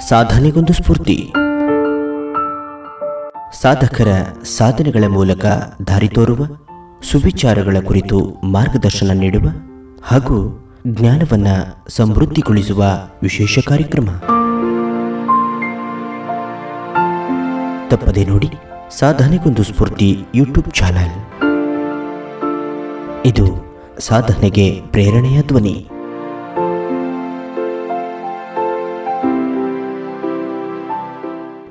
ಸಾಧನೆಗೊಂದು ಸ್ಫೂರ್ತಿ. ಸಾಧಕರ ಸಾಧನೆಗಳ ಮೂಲಕ ದಾರಿ ತೋರುವ, ಸುವಿಚಾರಗಳ ಕುರಿತು ಮಾರ್ಗದರ್ಶನ ನೀಡುವ ಹಾಗೂ ಜ್ಞಾನವನ್ನ ಸಮೃದ್ಧಿಗೊಳಿಸುವ ವಿಶೇಷ ಕಾರ್ಯಕ್ರಮ. ತಪ್ಪದೆ ನೋಡಿ, ಸಾಧನೆಗೊಂದು ಸ್ಫೂರ್ತಿ ಯೂಟ್ಯೂಬ್ ಚಾನಲ್. ಇದು ಸಾಧನೆಗೆ ಪ್ರೇರಣೆಯ ಧ್ವನಿ.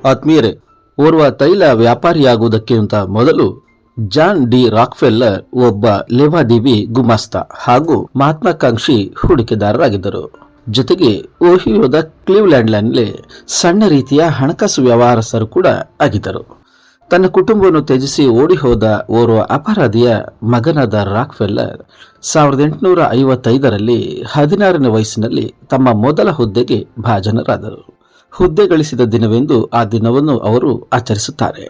ಆತ್ಮೀಯರೇ, ಓರ್ವ ತೈಲ ವ್ಯಾಪಾರಿಯಾಗುವುದಕ್ಕಿಂತ ಮೊದಲು ಜಾನ್ ಡಿ ರಾಕ್ಫೆಲ್ಲರ್ ಒಬ್ಬ ಲೇವಾದೇವಿ ಗುಮಾಸ್ತ ಹಾಗೂ ಮಹಾತ್ಮಾಕಾಂಕ್ಷಿ ಹೂಡಿಕೆದಾರರಾಗಿದ್ದರು. ಜೊತೆಗೆ ಓಹಿಯೋದ ಕ್ಲೀವ್ಲ್ಯಾಂಡ್ನಲ್ಲಿ ಸಣ್ಣ ರೀತಿಯ ಹಣಕಾಸು ವ್ಯವಹಾರಸ್ಥರು ಕೂಡ ಆಗಿದ್ದರು. ತನ್ನ ಕುಟುಂಬವನ್ನು ತ್ಯಜಿಸಿ ಓಡಿ ಹೋದ ಓರ್ವ ಅಪರಾಧಿಯ ಮಗನಾದ ರಾಕ್ಫೆಲ್ಲರ್ ಸಾವಿರದ ಎಂಟುನೂರ ಐವತ್ತೈದರಲ್ಲಿ ಹದಿನಾರನೇ ವಯಸ್ಸಿನಲ್ಲಿ ತಮ್ಮ ಮೊದಲ ಹುದ್ದೆಗೆ ಭಾಜನರಾದರು. ಹುದ್ದೆ ಗಳಿಸಿದ ದಿನವೆಂದು ಆ ದಿನವನ್ನು ಅವರು ಆಚರಿಸುತ್ತಾರೆ.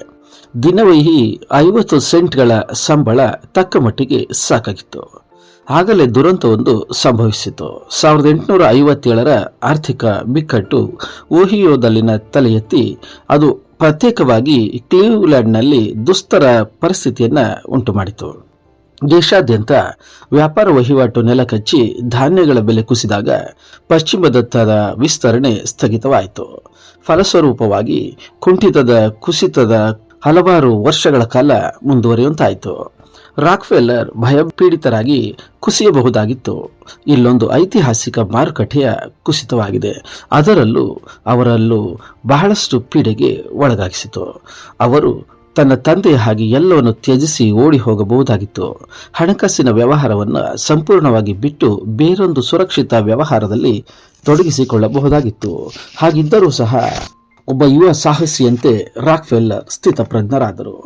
ದಿನವಹಿ ಐವತ್ತು ಸೆಂಟ್ಗಳ ಸಂಬಳ ತಕ್ಕ ಮಟ್ಟಿಗೆ ಸಾಕಾಗಿತ್ತು. ಆಗಲೇ ದುರಂತವೊಂದು ಸಂಭವಿಸಿತು. ಸಾವಿರದ ಎಂಟುನೂರ ಐವತ್ತೇಳರ ಆರ್ಥಿಕ ಬಿಕ್ಕಟ್ಟು ಓಹಿಯೋದಲ್ಲಿನ ತಲೆ ಎತ್ತಿ ಅದು ಪ್ರತ್ಯೇಕವಾಗಿ ಕ್ಲೀವ್ಲ್ಯಾಂಡ್ನಲ್ಲಿ ದುಸ್ತರ ಪರಿಸ್ಥಿತಿಯನ್ನು ಉಂಟು ಮಾಡಿತು ದೇಶಾದ್ಯಂತ ವ್ಯಾಪಾರ ವಹಿವಾಟು ನೆಲಕಚ್ಚಿ ಧಾನ್ಯಗಳ ಬೆಲೆ ಕುಸಿದಾಗ ಪಶ್ಚಿಮದತ್ತದ ವಿಸ್ತರಣೆ ಸ್ಥಗಿತವಾಯಿತು. ಫಲಸ್ವರೂಪವಾಗಿ ಕುಂಠಿತದ ಕುಸಿತದ ಹಲವಾರು ವರ್ಷಗಳ ಕಾಲ ಮುಂದುವರಿಯುವಂತಾಯಿತು. ರಾಕ್ಫೆಲ್ಲರ್ ಭಯಪೀಡಿತರಾಗಿ ಕುಸಿಯಬಹುದಾಗಿತ್ತು. ಇಲ್ಲೊಂದು ಐತಿಹಾಸಿಕ ಮಾರುಕಟ್ಟೆಯ ಕುಸಿತವಾಗಿದೆ. ಅದರಲ್ಲೂ ಅವರಲ್ಲೂ ಬಹಳಷ್ಟು ಪೀಡೆಗೆ ಒಳಗಾಗಿಸಿತು. ಅವರು ತನ್ನ ತಂದೆಯ ಹಾಗೆ ಎಲ್ಲವನ್ನು ತ್ಯಜಿಸಿ ಓಡಿ ಹೋಗಬಹುದಾಗಿತ್ತು. ಹಣಕಾಸಿನ ವ್ಯವಹಾರವನ್ನು ಸಂಪೂರ್ಣವಾಗಿ ಬಿಟ್ಟು ಬೇರೊಂದು ಸುರಕ್ಷಿತ ವ್ಯವಹಾರದಲ್ಲಿ ತೊಡಗಿಸಿಕೊಳ್ಳಬಹುದಾಗಿತ್ತು. ಹಾಗಿದ್ದರೂ ಸಹ ಒಬ್ಬ ಯುವ ಸಾಹಸಿಯಂತೆ ರಾಕ್ಫೆಲ್ಲರ್ ಸ್ಥಿತಪ್ರಜ್ಞರಾದರು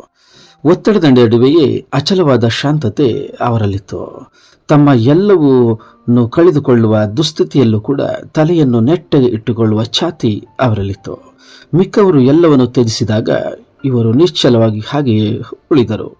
ಒತ್ತಡದ ನಡುವೆಯೇ ಅಚಲವಾದ ಶಾಂತತೆ ಅವರಲ್ಲಿತ್ತು. ತಮ್ಮ ಎಲ್ಲವೂ ಕಳೆದುಕೊಳ್ಳುವ ದುಸ್ಥಿತಿಯಲ್ಲೂ ಕೂಡ ತಲೆಯನ್ನು ನೆಟ್ಟಗೆ ಇಟ್ಟುಕೊಳ್ಳುವ ಛಾತಿ ಅವರಲ್ಲಿತ್ತು. ಮಿಕ್ಕವರು ಎಲ್ಲವನ್ನು ತ್ಯಜಿಸಿದಾಗ ಇವರು ನಿಶ್ಚಲವಾಗಿ ಹಾಗೆಯೇ ಉಳಿದರು.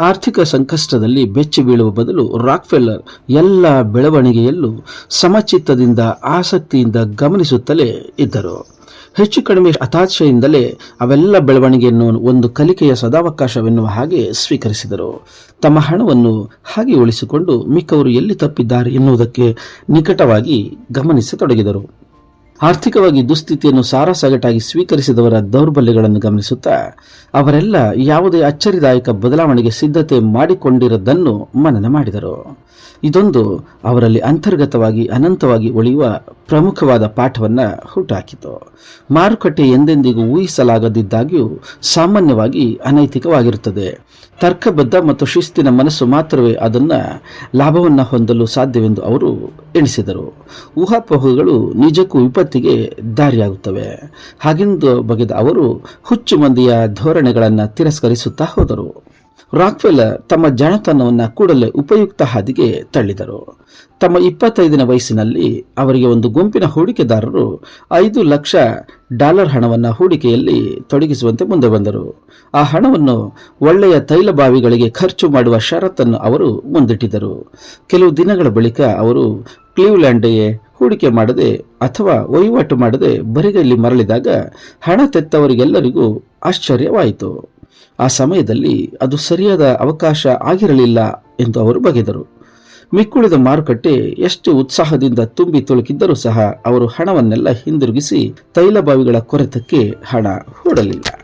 ಆರ್ಥಿಕ ಸಂಕಷ್ಟದಲ್ಲಿ ಬೆಚ್ಚಿ ಬೀಳುವ ಬದಲು ರಾಕ್ಫೆಲ್ಲರ್ ಎಲ್ಲ ಬೆಳವಣಿಗೆಯಲ್ಲೂ ಸಮಚಿತ್ತದಿಂದ, ಆಸಕ್ತಿಯಿಂದ ಗಮನಿಸುತ್ತಲೇ ಇದ್ದರು. ಹೆಚ್ಚು ಕಡಿಮೆ ಹತಾಶೆಯಿಂದಲೇ ಅವೆಲ್ಲ ಬೆಳವಣಿಗೆಯನ್ನು ಒಂದು ಕಲಿಕೆಯ ಸದಾವಕಾಶವೆನ್ನುವ ಹಾಗೆ ಸ್ವೀಕರಿಸಿದರು. ತಮ್ಮ ಹಣವನ್ನು ಹಾಗೆ ಉಳಿಸಿಕೊಂಡು ಮಿಕ್ಕವರು ಎಲ್ಲಿ ತಪ್ಪಿದ್ದಾರೆ ಎನ್ನುವುದಕ್ಕೆ ನಿಕಟವಾಗಿ ಗಮನಿಸತೊಡಗಿದರು. ಆರ್ಥಿಕವಾಗಿ ದುಸ್ಥಿತಿಯನ್ನು ಸಾರಾಸಗಟಾಗಿ ಸ್ವೀಕರಿಸಿದವರ ದೌರ್ಬಲ್ಯಗಳನ್ನು ಗಮನಿಸುತ್ತಾ ಅವರೆಲ್ಲ ಯಾವುದೇ ಅಚ್ಚರಿದಾಯಕ ಬದಲಾವಣೆಗೆ ಸಿದ್ಧತೆ ಮಾಡಿಕೊಂಡಿರದನ್ನು ಮನನ ಮಾಡಿದರು. ಇದೊಂದು ಅವರಲ್ಲಿ ಅಂತರ್ಗತವಾಗಿ ಅನಂತವಾಗಿ ಉಳಿಯುವ ಪ್ರಮುಖವಾದ ಪಾಠವನ್ನು ಹುಟ್ಟಾಕಿತು ಮಾರುಕಟ್ಟೆ ಎಂದೆಂದಿಗೂ ಊಹಿಸಲಾಗದಿದ್ದಾಗ್ಯೂ ಸಾಮಾನ್ಯವಾಗಿ ಅನೈತಿಕವಾಗಿರುತ್ತದೆ. ತರ್ಕಬದ್ಧ ಮತ್ತು ಶಿಸ್ತಿನ ಮನಸ್ಸು ಮಾತ್ರವೇ ಅದನ್ನು ಲಾಭವನ್ನು ಹೊಂದಲು ಸಾಧ್ಯವೆಂದು ಅವರು ಎಣಿಸಿದರು. ಊಹಾಪೋಹಗಳು ನಿಜಕ್ಕೂ ವಿಪತ್ತಿಗೆ ದಾರಿಯಾಗುತ್ತವೆ. ಹಾಗೆಂದು ಬಗೆದ ಅವರು ಹುಚ್ಚು ಮಂದಿಯ ಧೋರಣೆಗಳನ್ನು ತಿರಸ್ಕರಿಸುತ್ತಾ ಹೋದರು. ರಾಕ್ವೆಲ್ಲರ್ ತಮ್ಮ ಜಾಣತನವನ್ನು ಕೂಡಲೇ ಉಪಯುಕ್ತ ಹಾದಿಗೆ ತಳ್ಳಿದರು. ತಮ್ಮ ಇಪ್ಪತ್ತೈದನೇ ವಯಸ್ಸಿನಲ್ಲಿ ಅವರಿಗೆ ಒಂದು ಗುಂಪಿನ ಹೂಡಿಕೆದಾರರು ಐದು ಲಕ್ಷ ಡಾಲರ್ ಹಣವನ್ನು ಹೂಡಿಕೆಯಲ್ಲಿ ತೊಡಗಿಸುವಂತೆ ಮುಂದೆ ಬಂದರು. ಆ ಹಣವನ್ನು ಒಳ್ಳೆಯ ತೈಲ ಬಾವಿಗಳಿಗೆ ಖರ್ಚು ಮಾಡುವ ಷರತ್ತನ್ನು ಅವರು ಮುಂದಿಟ್ಟಿದ್ದರು. ಕೆಲವು ದಿನಗಳ ಬಳಿಕ ಅವರು ಕ್ಲೀವ್ಲ್ಯಾಂಡ್ಗೆ ಹೂಡಿಕೆ ಮಾಡದೆ ಅಥವಾ ವಹಿವಾಟು ಮಾಡದೆ ಬರಿಗೈಲಿ ಮರಳಿದಾಗ ಹಣ ತೆತ್ತವರಿಗೆಲ್ಲರಿಗೂ ಆಶ್ಚರ್ಯವಾಯಿತು. ಆ ಸಮಯದಲ್ಲಿ ಅದು ಸರಿಯಾದ ಅವಕಾಶ ಆಗಿರಲಿಲ್ಲ ಎಂದು ಅವರು ಬಗೆದರು. ಮಿಕ್ಕುಳಿದ ಮಾರುಕಟ್ಟೆ ಎಷ್ಟು ಉತ್ಸಾಹದಿಂದ ತುಂಬಿ ತುಳುಕಿದ್ದರೂ ಸಹ ಅವರು ಹಣವನ್ನೆಲ್ಲ ಹಿಂದಿರುಗಿಸಿ ತೈಲ ಬಾವಿಗಳ ಕೊರೆತಕ್ಕೆ ಹಣ ಹೂಡಲಿಲ್ಲ.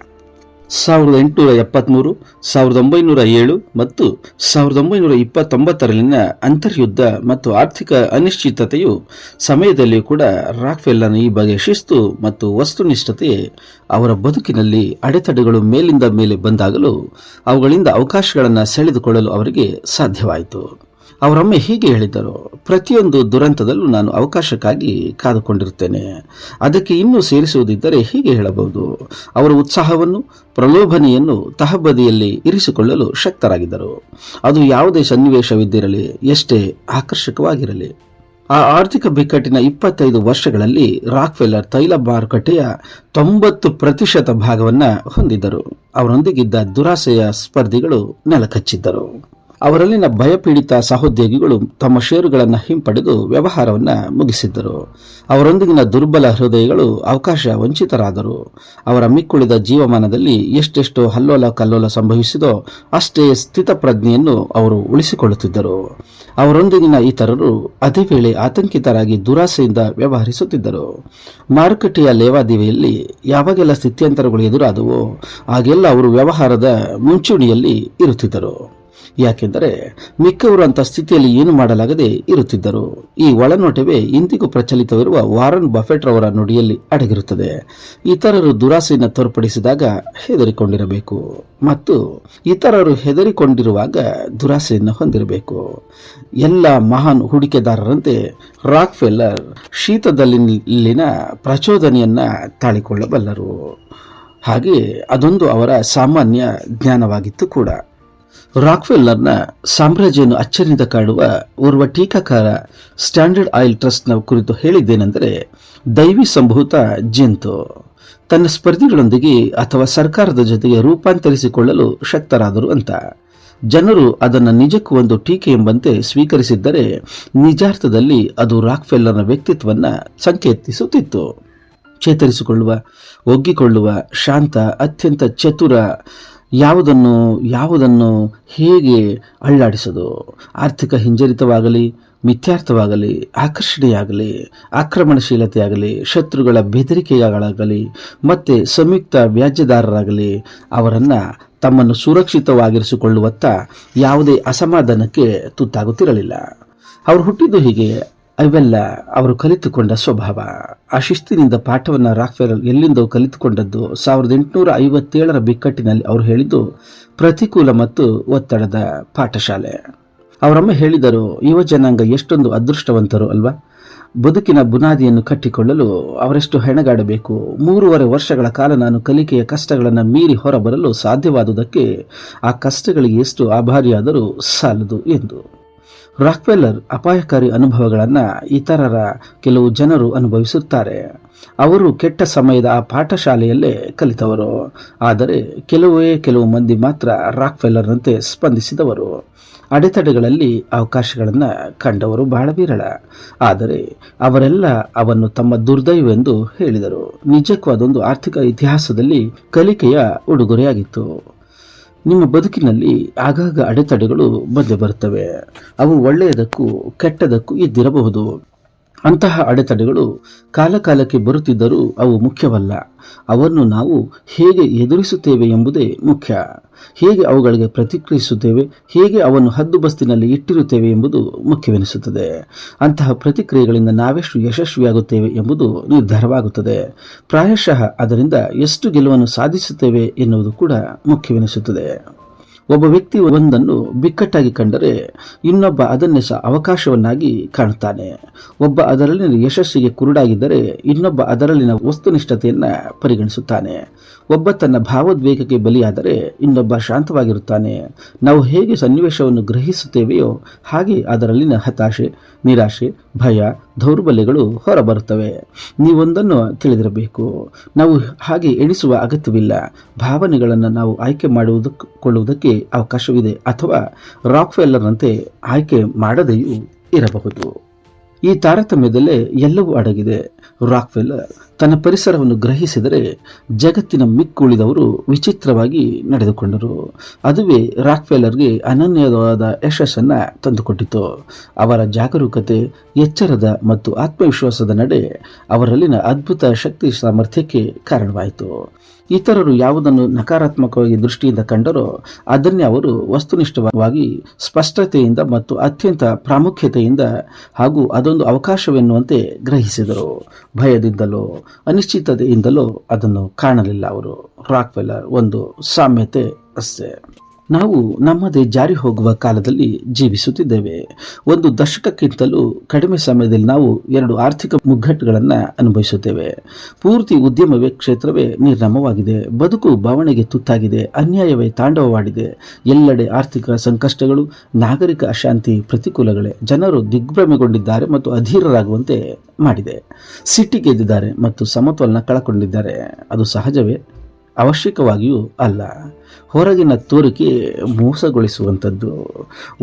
ಸಾವಿರದ ಎಂಟುನೂರ ಎಪ್ಪತ್ತ್ಮೂರು ಸಾವಿರದ ಒಂಬೈನೂರ ಏಳು ಮತ್ತು ಸಾವಿರದ ಒಂಬೈನೂರ ಇಪ್ಪತ್ತೊಂಬತ್ತರಲ್ಲಿನ ಅಂತರ್ಯುದ್ಧ ಮತ್ತು ಆರ್ಥಿಕ ಅನಿಶ್ಚಿತತೆಯು ಸಮಯದಲ್ಲಿ ಕೂಡ ರಾಕ್ಫೆಲ್ಲನ ಈ ಬಗೆಯ ಶಿಸ್ತು ಮತ್ತು ವಸ್ತುನಿಷ್ಠತೆ ಅವರ ಬದುಕಿನಲ್ಲಿ ಅಡೆತಡೆಗಳು ಮೇಲಿಂದ ಮೇಲೆ ಬಂದಾಗಲೂ ಅವುಗಳಿಂದ ಅವಕಾಶಗಳನ್ನು ಸೆಳೆದುಕೊಳ್ಳಲು ಅವರಿಗೆ ಸಾಧ್ಯವಾಯಿತು. ಅವರೊಮ್ಮೆ ಹೀಗೆ ಹೇಳಿದ್ದರು ಪ್ರತಿಯೊಂದು ದುರಂತದಲ್ಲೂ ನಾನು ಅವಕಾಶಕ್ಕಾಗಿ ಕಾದುಕೊಂಡಿರುತ್ತೇನೆ. ಅದಕ್ಕೆ ಇನ್ನೂ ಸೇರಿಸುವುದಿದ್ದರೆ ಹೀಗೆ ಹೇಳಬಹುದು. ಅವರ ಉತ್ಸಾಹವನ್ನು, ಪ್ರಲೋಭನೆಯನ್ನು ತಹಬದಿಯಲ್ಲಿ ಇರಿಸಿಕೊಳ್ಳಲು ಶಕ್ತರಾಗಿದ್ದರು. ಅದು ಯಾವುದೇ ಸನ್ನಿವೇಶವಿದ್ದಿರಲಿ, ಎಷ್ಟೇ ಆಕರ್ಷಕವಾಗಿರಲಿ. ಆ ಆರ್ಥಿಕ ಬಿಕ್ಕಟ್ಟಿನ ಇಪ್ಪತ್ತೈದು ವರ್ಷಗಳಲ್ಲಿ ರಾಕ್ವೆಲ್ಲರ್ ತೈಲ ಮಾರುಕಟ್ಟೆಯ ತೊಂಬತ್ತು ಪ್ರತಿಶತ ಭಾಗವನ್ನು ಹೊಂದಿದ್ದರು. ಅವರೊಂದಿಗಿದ್ದ ದುರಾಸೆಯ ಸ್ಪರ್ಧಿಗಳು ನೆಲಕಚ್ಚಿದ್ದರು. ಅವರಲ್ಲಿನ ಭಯಪೀಡಿತ ಸಹೋದ್ಯೋಗಿಗಳು ತಮ್ಮ ಷೇರುಗಳನ್ನು ಹಿಂಪಡೆದು ವ್ಯವಹಾರವನ್ನು ಮುಗಿಸಿದ್ದರು. ಅವರೊಂದಿಗಿನ ದುರ್ಬಲ ಹೃದಯಗಳು ಅವಕಾಶ ವಂಚಿತರಾದರು. ಅವರ ಮಿಕ್ಕುಳಿದ ಜೀವಮಾನದಲ್ಲಿ ಎಷ್ಟೆಷ್ಟು ಹಲ್ಲೋಲ ಕಲ್ಲೋಲ ಸಂಭವಿಸಿದೋ ಅಷ್ಟೇ ಸ್ಥಿತಪ್ರಜ್ಞೆಯನ್ನು ಅವರು ಉಳಿಸಿಕೊಳ್ಳುತ್ತಿದ್ದರು. ಅವರೊಂದಿಗಿನ ಇತರರು ಅದೇ ವೇಳೆ ಆತಂಕಿತರಾಗಿ ದುರಾಸೆಯಿಂದ ವ್ಯವಹರಿಸುತ್ತಿದ್ದರು. ಮಾರುಕಟ್ಟೆಯ ಲೇವಾದೇವಿಯಲ್ಲಿ ಯಾವಾಗೆಲ್ಲ ಸ್ಥಿತ್ಯಂತರಗಳು ಎದುರಾದವೋ ಆಗೆಲ್ಲ ಅವರು ವ್ಯವಹಾರದ ಮುಂಚೂಣಿಯಲ್ಲಿ ಇರುತ್ತಿದ್ದರು. ಯಾಕೆಂದರೆ ಮಿಕ್ಕವರು ಅಂತ ಸ್ಥಿತಿಯಲ್ಲಿ ಏನು ಮಾಡಲಾಗದೆ ಇರುತ್ತಿದ್ದರು. ಈ ಒಳನೋಟವೇ ಇಂದಿಗೂ ಪ್ರಚಲಿತವಿರುವ ವಾರನ್ ಬಫೆಟ್ ರವರ ನುಡಿಯಲ್ಲಿ ಅಡಗಿರುತ್ತದೆ. ಇತರರು ದುರಾಸೆಯನ್ನು ತೋರ್ಪಡಿಸಿದಾಗ ಹೆದರಿಕೊಂಡಿರಬೇಕು. ಮತ್ತು ಇತರರು ಹೆದರಿಕೊಂಡಿರುವಾಗ ದುರಾಸೆಯನ್ನು ಹೊಂದಿರಬೇಕು. ಎಲ್ಲ ಮಹಾನ್ ಹೂಡಿಕೆದಾರರಂತೆ ರಾಕ್ಫೆಲ್ಲರ್ ಶೀತದಲ್ಲಿನ ಪ್ರಚೋದನೆಯನ್ನು ತಾಳಿಕೊಳ್ಳಬಲ್ಲರು. ಹಾಗೆ ಅದೊಂದು ಅವರ ಸಾಮಾನ್ಯ ಜ್ಞಾನವಾಗಿತ್ತು ಕೂಡ. ರಾಕ್ಫೆಲ್ಲರ್ನ ಸಾಮ್ರಾಜ್ಯವನ್ನು ಅಚ್ಚರಿಯಿಂದ ಕಾಡುವ ಓರ್ವ ಟೀಕಾಕಾರ ಸ್ಟ್ಯಾಂಡರ್ಡ್ ಆಯಿಲ್ ಟ್ರಸ್ಟ್ನ ಕುರಿತು ಹೇಳಿದ್ದೇನೆಂದರೆ, ದೈವಿ ಸಂಭೂತ ಜಿಂತು ತನ್ನ ಸ್ಪರ್ಧಿಗಳೊಂದಿಗೆ ಅಥವಾ ಸರ್ಕಾರದ ಜೊತೆಗೆ ರೂಪಾಂತರಿಸಿಕೊಳ್ಳಲು ಶಕ್ತರಾದರು ಅಂತ. ಜನರು ಅದನ್ನು ನಿಜಕ್ಕೂ ಒಂದು ಟೀಕೆ ಎಂಬಂತೆ ಸ್ವೀಕರಿಸಿದ್ದರೆ, ನಿಜಾರ್ಥದಲ್ಲಿ ಅದು ರಾಕ್ಫೆಲ್ಲರ್ನ ವ್ಯಕ್ತಿತ್ವವನ್ನು ಸಂಕೇತಿಸುತ್ತಿತ್ತು. ಚೇತರಿಸಿಕೊಳ್ಳುವ, ಒಗ್ಗಿಕೊಳ್ಳುವ, ಶಾಂತ, ಅತ್ಯಂತ ಚತುರ ಯಾವುದನ್ನು ಯಾವುದನ್ನು ಹೇಗೆ ಅಳ್ಳಾಡಿಸೋದು? ಆರ್ಥಿಕ ಹಿಂಜರಿತವಾಗಲಿ, ಮಿಥ್ಯಾರ್ಥವಾಗಲಿ, ಆಕರ್ಷಣೆಯಾಗಲಿ, ಆಕ್ರಮಣಶೀಲತೆಯಾಗಲಿ, ಶತ್ರುಗಳ ಬೆದರಿಕೆಗಳಾಗಲಿ, ಮತ್ತು ಸಂಯುಕ್ತ ವ್ಯಾಜ್ಯದಾರರಾಗಲಿ, ಅವರನ್ನು ತಮ್ಮನ್ನು ಸುರಕ್ಷಿತವಾಗಿರಿಸಿಕೊಳ್ಳುವತ್ತ ಯಾವುದೇ ಅಸಮಾಧಾನಕ್ಕೆ ತುತ್ತಾಗುತ್ತಿರಲಿಲ್ಲ. ಅವರು ಹುಟ್ಟಿದ್ದು ಹೀಗೆ? ಅವೆಲ್ಲ ಅವರು ಕಲಿತುಕೊಂಡ ಸ್ವಭಾವ. ಆ ಶಿಸ್ತಿನಿಂದ ಪಾಠವನ್ನು ರಾಕ್ಫೆರಲ್ ಎಲ್ಲಿಂದ ಕಲಿತುಕೊಂಡದ್ದು ಸಾವಿರದ ಎಂಟುನೂರ ಐವತ್ತೇಳರ ಬಿಕ್ಕಟ್ಟಿನಲ್ಲಿ ಅವರು ಹೇಳಿದ್ದು ಪ್ರತಿಕೂಲ ಮತ್ತು ಒತ್ತಡದ ಪಾಠಶಾಲೆ. ಅವರಮ್ಮ ಹೇಳಿದರು, ಯುವ ಜನಾಂಗ ಎಷ್ಟೊಂದು ಅದೃಷ್ಟವಂತರು ಅಲ್ವಾ? ಬದುಕಿನ ಬುನಾದಿಯನ್ನು ಕಟ್ಟಿಕೊಳ್ಳಲು ಅವರೆಷ್ಟು ಹೆಣಗಾಡಬೇಕು? ಮೂರುವರೆ ವರ್ಷಗಳ ಕಾಲ ನಾನು ಕಲಿಕೆಯ ಕಷ್ಟಗಳನ್ನು ಮೀರಿ ಹೊರಬರಲು ಸಾಧ್ಯವಾದುದಕ್ಕೆ ಆ ಕಷ್ಟಗಳಿಗೆ ಎಷ್ಟು ಆಭಾರಿಯಾದರೂ ಸಾಲದು, ಎಂದು. ರಾಕ್ವೆಲ್ಲರ್ ಅಪಾಯಕಾರಿ ಅನುಭವಗಳನ್ನು ಇತರರ ಕೆಲವು ಜನರು ಅನುಭವಿಸುತ್ತಾರೆ. ಅವರು ಕೆಟ್ಟ ಸಮಯದ ಆ ಪಾಠಶಾಲೆಯಲ್ಲೇ ಕಲಿತವರು. ಆದರೆ ಕೆಲವೇ ಕೆಲವು ಮಂದಿ ಮಾತ್ರ ರಾಕ್ವೆಲ್ಲರ್ನಂತೆ ಸ್ಪಂದಿಸಿದವರು. ಅಡೆತಡೆಗಳಲ್ಲಿ ಅವಕಾಶಗಳನ್ನು ಕಂಡವರು ಬಹಳ ವಿರಳ. ಆದರೆ ಅವರೆಲ್ಲ ಅವನ್ನು ತಮ್ಮ ದುರ್ದೈವೆಂದು ಹೇಳಿದರು. ನಿಜಕ್ಕೂ ಅದೊಂದು ಆರ್ಥಿಕ ಇತಿಹಾಸದಲ್ಲಿ ಕಲಿಕೆಯ ಉಡುಗೊರೆಯಾಗಿತ್ತು. ನಿಮ್ಮ ಬದುಕಿನಲ್ಲಿ ಆಗಾಗ ಅಡೆತಡೆಗಳು ಬಂದೇ ಬರುತ್ತವೆ. ಅವು ಒಳ್ಳೆಯದಕ್ಕೂ ಕೆಟ್ಟದಕ್ಕೂ ಇದ್ದಿರಬಹುದು ಅಂತಹ ಅಡೆತಡೆಗಳು ಕಾಲಕಾಲಕ್ಕೆ ಬರುತ್ತಿದ್ದರೂ ಅವು ಮುಖ್ಯವಲ್ಲ. ಅವನ್ನು ನಾವು ಹೇಗೆ ಎದುರಿಸುತ್ತೇವೆ ಎಂಬುದೇ ಮುಖ್ಯ. ಹೇಗೆ ಅವುಗಳಿಗೆ ಪ್ರತಿಕ್ರಿಯಿಸುತ್ತೇವೆ, ಹೇಗೆ ಅವನ್ನು ಹದ್ದುಬಸ್ತಿನಲ್ಲಿ ಇಟ್ಟಿರುತ್ತೇವೆ ಎಂಬುದು ಮುಖ್ಯವೆನಿಸುತ್ತದೆ. ಅಂತಹ ಪ್ರತಿಕ್ರಿಯೆಗಳಿಂದ ನಾವೆಷ್ಟು ಯಶಸ್ವಿಯಾಗುತ್ತೇವೆ ಎಂಬುದು ನಿರ್ಧಾರವಾಗುತ್ತದೆ. ಪ್ರಾಯಶಃ ಅದರಿಂದ ಎಷ್ಟು ಗೆಲುವನ್ನು ಸಾಧಿಸುತ್ತೇವೆ ಎನ್ನುವುದು ಕೂಡ ಮುಖ್ಯವೆನಿಸುತ್ತದೆ. ಒಬ್ಬ ವ್ಯಕ್ತಿ ಒಂದನ್ನು ಬಿಕ್ಕಟ್ಟಾಗಿ ಕಂಡರೆ ಇನ್ನೊಬ್ಬ ಅದನ್ನೇ ಸಹ ಅವಕಾಶವನ್ನಾಗಿ ಕಾಣುತ್ತಾನೆ. ಒಬ್ಬ ಅದರಲ್ಲಿನ ಯಶಸ್ಸಿಗೆ ಕುರುಡಾಗಿದ್ದರೆ ಇನ್ನೊಬ್ಬ ಅದರಲ್ಲಿನ ವಸ್ತುನಿಷ್ಠತೆಯನ್ನ ಪರಿಗಣಿಸುತ್ತಾನೆ. ಒಬ್ಬ ತನ್ನ ಭಾವೋದ್ವೇಗಕ್ಕೆ ಬಲಿಯಾದರೆ ಇನ್ನೊಬ್ಬ ಶಾಂತವಾಗಿರುತ್ತಾನೆ. ನಾವು ಹೇಗೆ ಸನ್ನಿವೇಶವನ್ನು ಗ್ರಹಿಸುತ್ತೇವೆಯೋ ಹಾಗೆ ಅದರಲ್ಲಿನ ಹತಾಶೆ, ನಿರಾಶೆ ಭಯ, ದೌರ್ಬಲ್ಯಗಳು ಹೊರಬರುತ್ತವೆ. ನೀವೊಂದನ್ನು ತಿಳಿದಿರಬೇಕು. ನಾವು ಹಾಗೆ ಎಣಿಸುವ ಅಗತ್ಯವಿಲ್ಲ. ಭಾವನೆಗಳನ್ನು ನಾವು ಆಯ್ಕೆ ಮಾಡುವುದಕ್ಕೊಳ್ಳುವುದಕ್ಕೆ ಅವಕಾಶವಿದೆ ಅಥವಾ ರಾಕ್ಫೆಲ್ಲರ್ನಂತೆ ಆಯ್ಕೆ ಮಾಡದೆಯೂ ಇರಬಹುದು. ಈ ತಾರತಮ್ಯದಲ್ಲೇ ಎಲ್ಲವೂ ಅಡಗಿದೆ. ರಾಕ್ಫೆಲ್ಲರ್ ತನ್ನ ಪರಿಸರವನ್ನು ಗ್ರಹಿಸಿದರೆ ಜಗತ್ತಿನ ಮಿಕ್ಕುಳಿದವರು ವಿಚಿತ್ರವಾಗಿ ನಡೆದುಕೊಂಡರು. ಅದುವೇ ರಾಕ್ಫೆಲ್ಲರ್ಗೆ ಅನನ್ಯವಾದ ಯಶಸ್ಸನ್ನು ತಂದುಕೊಟ್ಟಿತು. ಅವರ ಜಾಗರೂಕತೆ, ಎಚ್ಚರದ ಮತ್ತು ಆತ್ಮವಿಶ್ವಾಸದ ನಡೆ ಅವರಲ್ಲಿನ ಅದ್ಭುತ ಶಕ್ತಿ ಸಾಮರ್ಥ್ಯಕ್ಕೆ ಕಾರಣವಾಯಿತು. ಇತರರು ಯಾವುದನ್ನು ನಕಾರಾತ್ಮಕವಾಗಿ ದೃಷ್ಟಿಯಿಂದ ಕಂಡರೋ ಅದನ್ನೇ ಅವರು ವಸ್ತುನಿಷ್ಠವಾಗಿ ಸ್ಪಷ್ಟತೆಯಿಂದ ಮತ್ತು ಅತ್ಯಂತ ಪ್ರಾಮುಖ್ಯತೆಯಿಂದ ಹಾಗೂ ಅದೊಂದು ಅವಕಾಶವೆನ್ನುವಂತೆ ಗ್ರಹಿಸಿದರು. ಭಯದಿಂದಲೋ ಅನಿಶ್ಚಿತತೆಯಿಂದಲೋ ಅದನ್ನು ಕಾಣಲಿಲ್ಲ ಅವರು. ರಾಕ್ವೆಲ್ಲರ್ ಒಂದು ಸಾಮ್ಯತೆ ಅಷ್ಟೇ. ನಾವು ನಮ್ಮದೇ ಜಾರಿ ಹೋಗುವ ಕಾಲದಲ್ಲಿ ಜೀವಿಸುತ್ತಿದ್ದೇವೆ. ಒಂದು ದಶಕಕ್ಕಿಂತಲೂ ಕಡಿಮೆ ಸಮಯದಲ್ಲಿ ನಾವು ಎರಡು ಆರ್ಥಿಕ ಮುಗ್ಗಟ್ಟುಗಳನ್ನು ಅನುಭವಿಸುತ್ತೇವೆ. ಪೂರ್ತಿ ಉದ್ಯಮವೇ ಕ್ಷೇತ್ರವೇ ನಿರ್ನಾಮವಾಗಿದೆ. ಬದುಕು ಬವಣೆಗೆ ತುತ್ತಾಗಿದೆ. ಅನ್ಯಾಯವೇ ತಾಂಡವವಾಡಿದೆ ಎಲ್ಲೆಡೆ ಆರ್ಥಿಕ ಸಂಕಷ್ಟಗಳು, ನಾಗರಿಕ ಅಶಾಂತಿ ಪ್ರತಿಕೂಲಗಳೇ ಜನರು ದಿಗ್ಭ್ರಮೆಗೊಂಡಿದ್ದಾರೆ ಮತ್ತು ಅಧೀರರಾಗುವಂತೆ ಮಾಡಿದೆ. ಸಿಟ್ಟಿಗೆದ್ದಿದ್ದಾರೆ ಮತ್ತು ಸಮತೋಲನ ಕಳಕೊಂಡಿದ್ದಾರೆ. ಅದು ಸಹಜವೇ? ಅವಶ್ಯಕವಾಗಿಯೂ ಅಲ್ಲ. ಹೊರಗಿನ ತೋರಿಕೆ ಮೋಸಗೊಳಿಸುವಂಥದ್ದು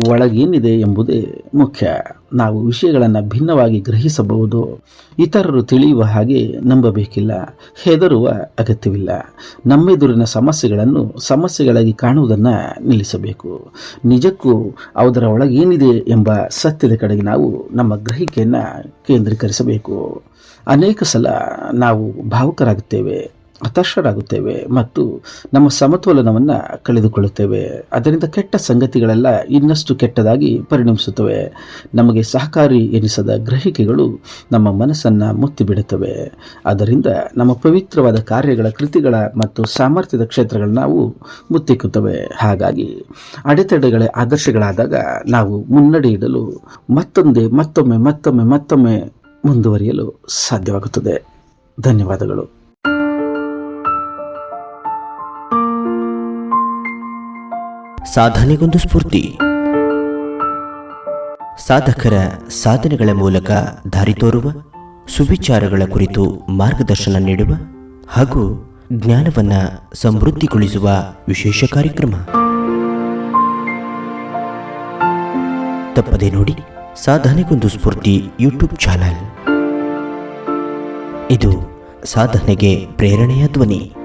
ಒಳಗೇನಿದೆ ಎಂಬುದೇ ಮುಖ್ಯ. ನಾವು ವಿಷಯಗಳನ್ನು ಭಿನ್ನವಾಗಿ ಗ್ರಹಿಸಬಹುದು. ಇತರರು ತಿಳಿಯುವ ಹಾಗೆ ನಂಬಬೇಕಿಲ್ಲ. ಹೆದರುವ ಅಗತ್ಯವಿಲ್ಲ. ನಮ್ಮೆದುರಿನ ಸಮಸ್ಯೆಗಳನ್ನು ಸಮಸ್ಯೆಗಳಾಗಿ ಕಾಣುವುದನ್ನು ನಿಲ್ಲಿಸಬೇಕು. ನಿಜಕ್ಕೂ ಅದರ ಒಳಗೇನಿದೆ ಎಂಬ ಸತ್ಯದ ಕಡೆಗೆ ನಾವು ನಮ್ಮ ಗ್ರಹಿಕೆಯನ್ನು ಕೇಂದ್ರೀಕರಿಸಬೇಕು. ಅನೇಕ ಸಲ ನಾವು ಭಾವುಕರಾಗುತ್ತೇವೆ. ಹತಾಶರಾಗುತ್ತೇವೆ ಮತ್ತು ನಮ್ಮ ಸಮತೋಲನವನ್ನು ಕಳೆದುಕೊಳ್ಳುತ್ತೇವೆ. ಅದರಿಂದ ಕೆಟ್ಟ ಸಂಗತಿಗಳೆಲ್ಲ ಇನ್ನಷ್ಟು ಕೆಟ್ಟದಾಗಿ ಪರಿಣಮಿಸುತ್ತವೆ. ನಮಗೆ ಸಹಕಾರಿ ಎನಿಸದ ಗ್ರಹಿಕೆಗಳು ನಮ್ಮ ಮನಸ್ಸನ್ನು ಮುತ್ತಿಬಿಡುತ್ತವೆ. ಅದರಿಂದ ನಮ್ಮ ಪವಿತ್ರವಾದ ಕಾರ್ಯಗಳ ಕೃತಿಗಳ ಮತ್ತು ಸಾಮರ್ಥ್ಯದ ಕ್ಷೇತ್ರಗಳು ನಾವು ಮುತ್ತಿಕ್ಕುತ್ತವೆ. ಹಾಗಾಗಿ ಅಡೆತಡೆಗಳ ಆದರ್ಶಗಳಾದಾಗ ನಾವು ಮುನ್ನಡೆ ಇಡಲು ಮತ್ತೊಂದೇ ಮತ್ತೊಮ್ಮೆ ಮತ್ತೊಮ್ಮೆ ಮತ್ತೊಮ್ಮೆ ಮುಂದುವರಿಯಲು ಸಾಧ್ಯವಾಗುತ್ತದೆ. ಧನ್ಯವಾದಗಳು. ಸಾಧನೆಗೊಂದು ಸ್ಫೂರ್ತಿ. ಸಾಧಕರ ಸಾಧನೆಗಳ ಮೂಲಕ ದಾರಿ ತೋರುವ, ಸುವಿಚಾರಗಳ ಕುರಿತು ಮಾರ್ಗದರ್ಶನ ನೀಡುವ ಹಾಗೂ ಜ್ಞಾನವನ್ನ ಸಮೃದ್ಧಿಗೊಳಿಸುವ ವಿಶೇಷ ಕಾರ್ಯಕ್ರಮ. ತಪ್ಪದೆ ನೋಡಿ, ಸಾಧನೆಗೊಂದು ಸ್ಫೂರ್ತಿ ಯೂಟ್ಯೂಬ್ ಚಾನಲ್. ಇದು ಸಾಧನೆಗೆ ಪ್ರೇರಣೆಯ ಧ್ವನಿ.